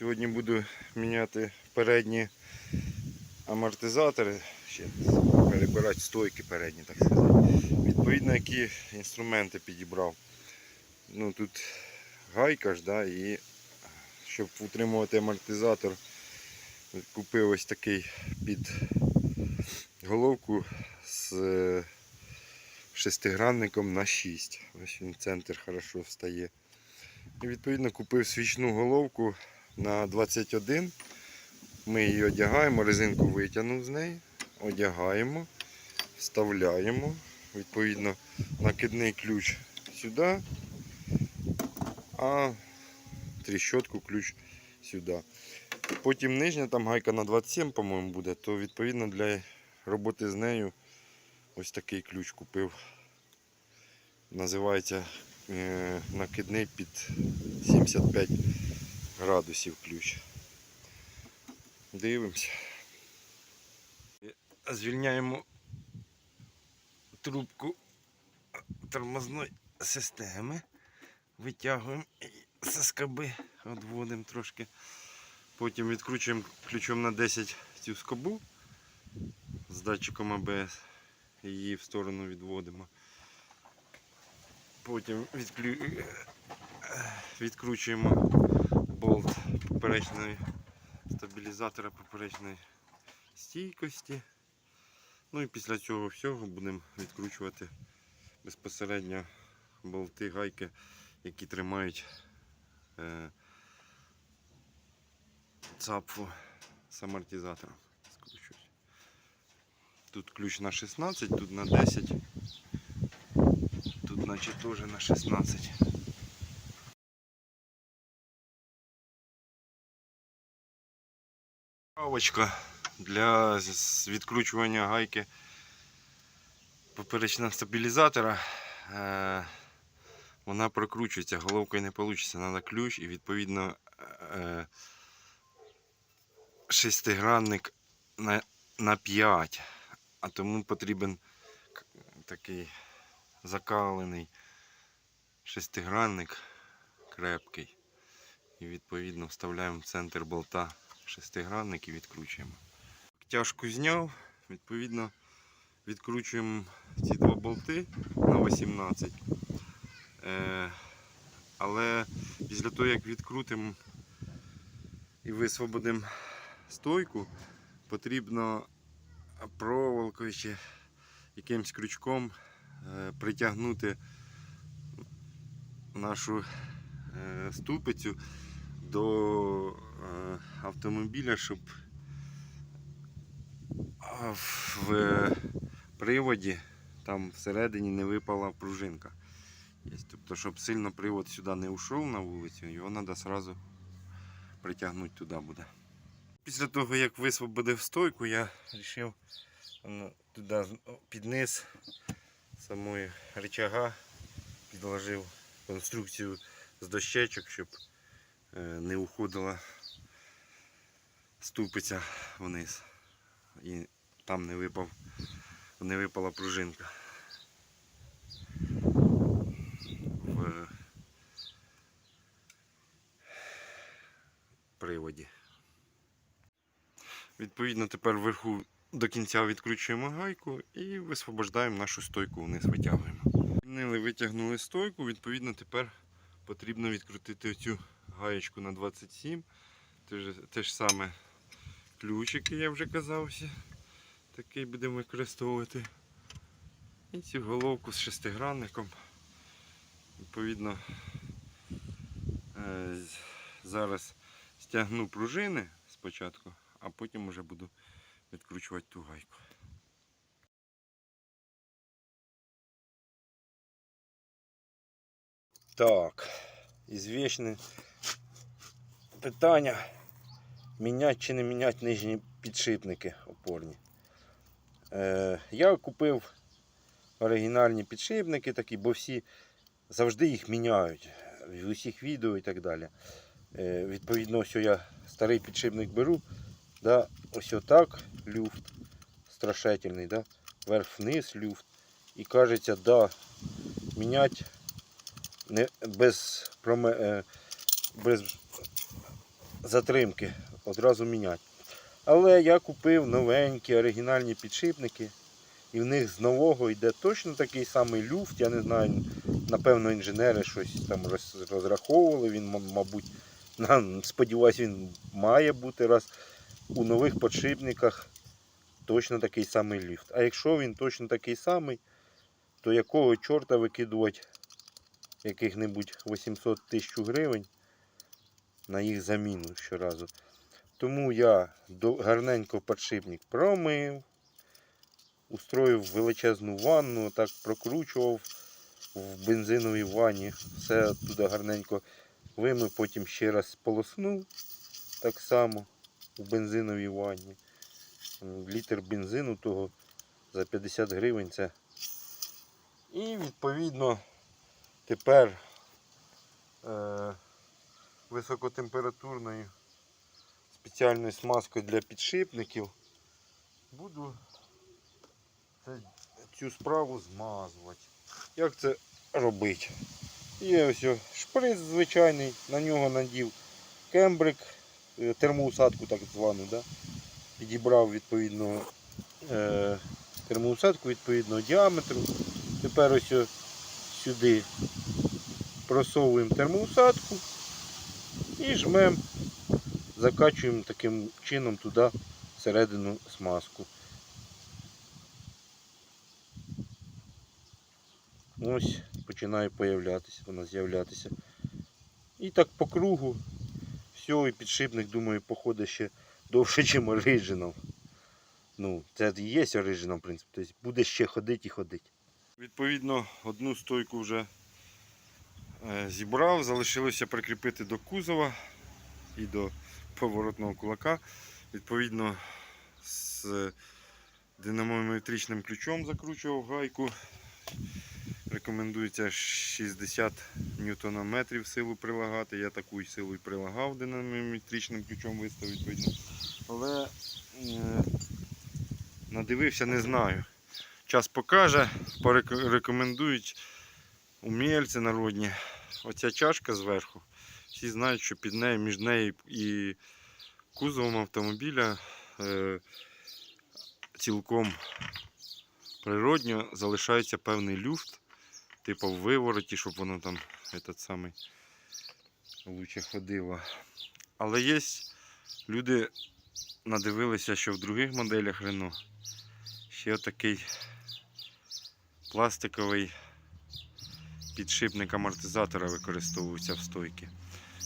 Сьогодні буду міняти передні амортизатори, ще перебирати стойки передні, так сказати. Відповідно, які інструменти підібрав. Ну, тут гайка ж, да, і щоб утримувати амортизатор, купив ось такий під головку з е, шестигранником на 6. Ось він центр хорошо встає. І відповідно купив свічну головку на 21. Ми її одягаємо, резинку витягнув з неї, одягаємо, вставляємо. Відповідно, накидний ключ сюди, а тріщотку ключ сюди. Потім нижня там гайка на 27, по-моєму, буде, то відповідно для роботи з нею ось такий ключ купив. Називається е, накидний під 75 градусів ключ. Дивимося. Звільняємо трубку тормозної системи. Витягуємо з скоби, відводимо трошки. Потім відкручуємо ключом на 10 цю скобу з датчиком АБС. Її в сторону відводимо. Потім відклю... відкручуємо болт поперечної стабілізатора поперечної стійкості. Ну і після цього всього будемо відкручувати безпосередньо болти, гайки, які тримають е, цапфу з амортизатором. Тут ключ на 16, тут на 10. Тут наче теж на 16. Павочка для відкручування гайки поперечного стабілізатора. Е, Вона прокручується, головкою не вийде, треба ключ і відповідно е, шестигранник на 5. А тому потрібен такий закалений шестигранник крепкий. І відповідно вставляємо в центр болта шестигранник і відкручуємо. Тяжку зняв, відповідно відкручуємо ці два болти на 18. Е, але після того, як відкрутимо і висвободимо стойку, потрібно проволокою чи якимсь крючком е, притягнути нашу е, ступицю до е, автомобіля, щоб в приводі там всередині не випала пружинка. Тобто, щоб сильно привод сюди не йшов на вулицю, його треба одразу притягнути туди буде. Після того, як висвободив стойку, я вирішив туди під низ самої рычага підложив конструкцію з дощечок, щоб не уходила ступиця вниз. І там не випав, не випала пружинка. В приводі. Відповідно, тепер вверху до кінця відкручуємо гайку і висвобождаємо нашу стойку вниз, витягуємо. Витягнули стойку, відповідно, тепер потрібно відкрутити цю гаєчку на 27. Те ж, саме ключик, я вже казався. Такий будемо використовувати. І цю головку з шестигранником. Відповідно, е, зараз стягну пружини спочатку, а потім вже буду відкручувати ту гайку. Так, ізвічне питання. Міняти чи не міняти нижні підшипники опорні. Е, я купив оригінальні підшипники такі, бо всі завжди їх міняють в усіх відео і так далі. Е, відповідно, ось я старий підшипник беру, да, ось отак люфт страшительний, да, вверх-вниз люфт. І кажеться, да, міняти не, без, проме, е, без затримки одразу міняти. Але я купив новенькі оригінальні підшипники, і в них з нового йде точно такий самий люфт. Я не знаю, напевно, інженери щось там розраховували. Він, мабуть, сподіваюсь, він має бути раз у нових підшипниках точно такий самий люфт. А якщо він точно такий самий, то якого чорта викидувати яких-небудь 800 тисяч гривень на їх заміну щоразу. Тому я гарненько подшипник промив, устроїв величезну ванну, так прокручував в бензиновій ванні. Все туди гарненько вимив, потім ще раз полоснув так само у бензиновій ванні. Літр бензину того за 50 гривень це. І відповідно тепер е, високотемпературною спеціальною смазкою для підшипників буду цю справу змазувати. Як це робити? Є ось шприц звичайний, на нього надів кембрик, е, термоусадку так звану, да? підібрав відповідно е, термоусадку відповідного діаметру. Тепер ось сюди просовуємо термоусадку і жмемо, закачуємо таким чином туди всередину смазку. Ось починає появлятися, вона з'являтися. І так по кругу. Все, і підшипник, думаю, походить ще довше, ніж оригінал. Ну, це і є оригінал, в принципі. Тобто буде ще ходити і ходити. Відповідно, одну стойку вже зібрав, залишилося прикріпити до кузова і до поворотного кулака. Відповідно, з динамометричним ключом закручував гайку. Рекомендується 60 ньютонометрів силу прилагати. Я таку силу і прилагав динамометричним ключом виставив відповідно. Але е, надивився, не знаю. Час покаже, порекомендують умільці народні. Оця чашка зверху. Всі знають, що під нею, між нею і кузовом автомобіля е, цілком природньо залишається певний люфт, типу в вивороті, щоб воно там этот самий лучше ходило. Але є люди надивилися, що в других моделях Renault ще такий пластиковий підшипник амортизатора використовується в стойці.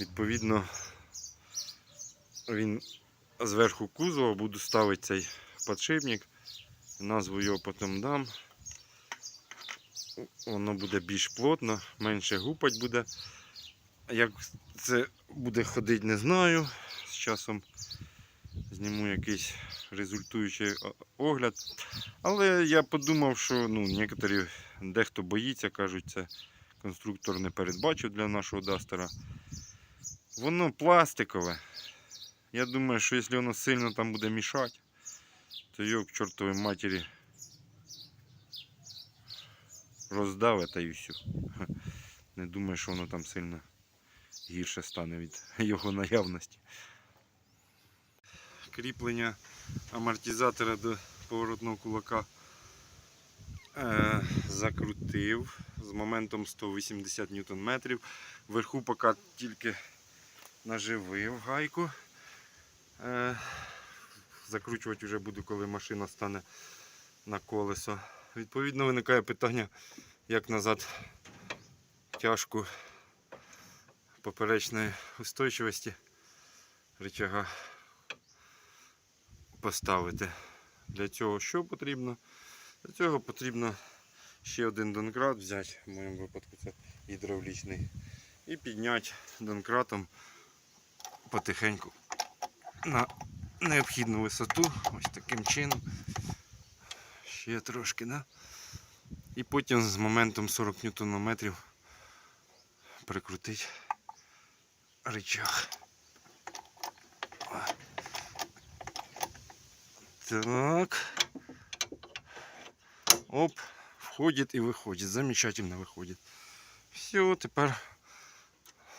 Відповідно, він зверху кузова буду ставити цей підшипник. Назву його потім дам. Воно буде більш плотно, менше гупать буде. Як це буде ходити, не знаю. З часом зніму якийсь результуючий огляд. Але я подумав, що ну, некоторі, дехто боїться, кажуть, це конструктор не передбачив для нашого дастера. Воно пластикове. Я думаю, що якщо воно сильно там буде мішати, то його к чортовій матері роздавить та і все. Не думаю, що воно там сильно гірше стане від його наявності. Кріплення амортизатора до поворотного кулака закрутив з моментом 180 Нм. Вверху поки тільки наживив гайку. Е, закручувати вже буду, коли машина стане на колесо. Відповідно, виникає питання, як назад тяжку поперечної устойчивості рычага поставити. Для цього що потрібно? Для цього потрібно ще один донкрат взяти, в моєму випадку це гідравлічний, і підняти донкратом потихеньку на необхідну висоту, ось таким чином. Ще трошки, да? І потім з моментом 40 ньютонометрів прикрутити рычаг. О. Так. Оп, входит и выходит. Замечательно выходит. Все, тепер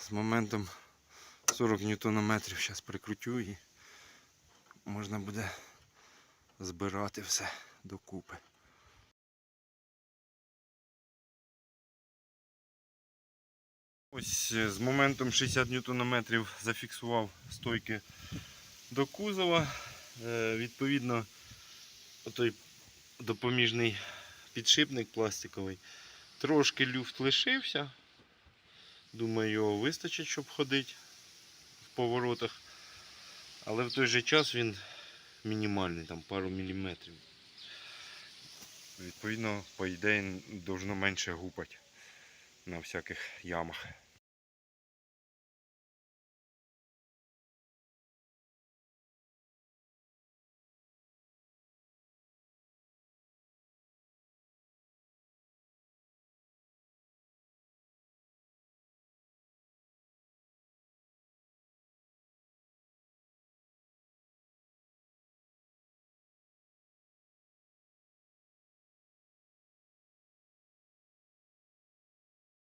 з моментом 40 ньютонометрів зараз прикрутю і можна буде збирати все докупи. Ось е, з моментом 60 ньютонометрів зафіксував стойки до кузова. Е, Відповідно, той допоміжний підшипник пластиковий. Трошки люфт лишився. Думаю, його вистачить, щоб ходити в поворотах. Але в той же час він мінімальний, там пару міліметрів. Відповідно, по ідеї, должно менше гупати на всяких ямах.